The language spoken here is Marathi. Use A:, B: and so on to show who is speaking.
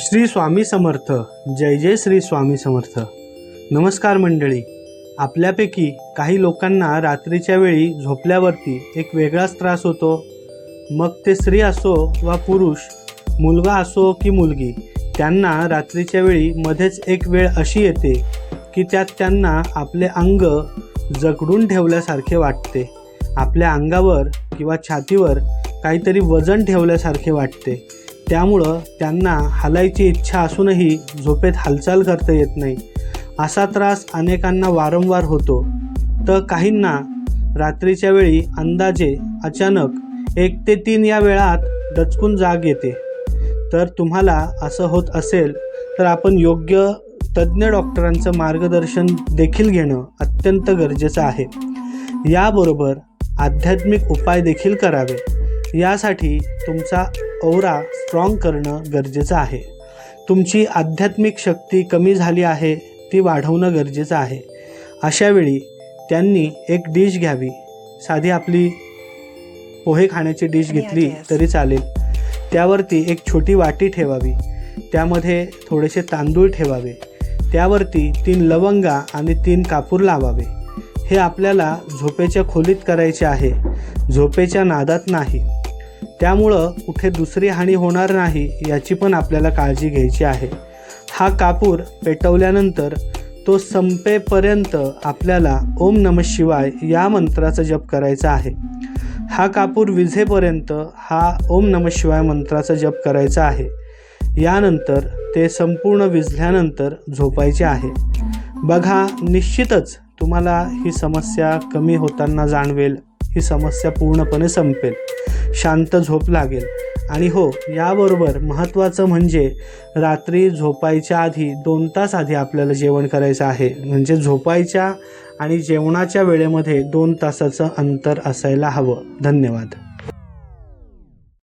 A: श्री स्वामी समर्थ. जय जय श्री स्वामी समर्थ. नमस्कार मंडळी. आपल्यापैकी काही लोकांना रात्रीच्या वेळी झोपल्यावरती एक वेगळाच त्रास होतो. मग ते स्त्री असो वा पुरुष मुलगा असो की मुलगी त्यांना रात्रीच्या वेळी मध्येच एक वेळ अशी येते की त्यात त्यांना आपले अंग जगडून ठेवल्यासारखे वाटते. आपल्या अंगावर किंवा छातीवर काहीतरी वजन ठेवल्यासारखे वाटते. त्यामुळं त्यांना हालायची इच्छा असूनही झोपेत हालचाल करता येत नाही. असा त्रास अनेकांना वारंवार होतो. तर काहींना रात्रीच्या वेळी अंदाजे अचानक एक ते तीन या वेळात डचकून जाग येते. तर तुम्हाला असं होत असेल तर आपण योग्य तज्ज्ञ डॉक्टरांचं मार्गदर्शन देखील घेणं अत्यंत गरजेचं आहे. याबरोबर आध्यात्मिक उपाय देखील करावे. यासाठी तुमचा औरा स्ट्रॉंग करणं गरजेचं आहे. तुमची आध्यात्मिक शक्ती कमी झाली आहे ती वाढवणं गरजेचं आहे. अशावेळी त्यांनी एक डिश घ्यावी. साधी आपली पोहे खाण्याची डिश घेतली तरी चालेल. त्यावरती एक छोटी वाटी ठेवावी. त्यामध्ये थोडेसे तांदूळ ठेवावे. त्यावरती तीन लवंगा आणि तीन कापूर लावावे. हे आपल्याला झोपेच्या खोलीत करायचे आहे. झोपेच्या नादात नाही. त्यामुळं कुठे दुसरी हानी होणार नाही याची पण आपल्याला काळजी घ्यायची आहे. हा कापूर पेटवल्यानंतर तो संपेपर्यंत आपल्याला ओम नम शिवाय या मंत्राचा जप करायचा आहे. हा कापूर विझेपर्यंत हा ओम नम शिवाय मंत्राचा जप करायचा आहे. यानंतर ते संपूर्ण विझल्यानंतर झोपायचे आहे. बघा निश्चितच तुम्हाला ही समस्या कमी होताना जाणवेल ही समस्या पूर्णपणे संपेल. शांत झोप लागेल. आणि हो याबरोबर महत्त्वाचं म्हणजे रात्री झोपायच्या आधी दोन तास आधी आपल्याला जेवण करायचं आहे. म्हणजे झोपायच्या आणि जेवणाच्या वेळेमध्ये दोन तासाचं अंतर असायला हवं. धन्यवाद.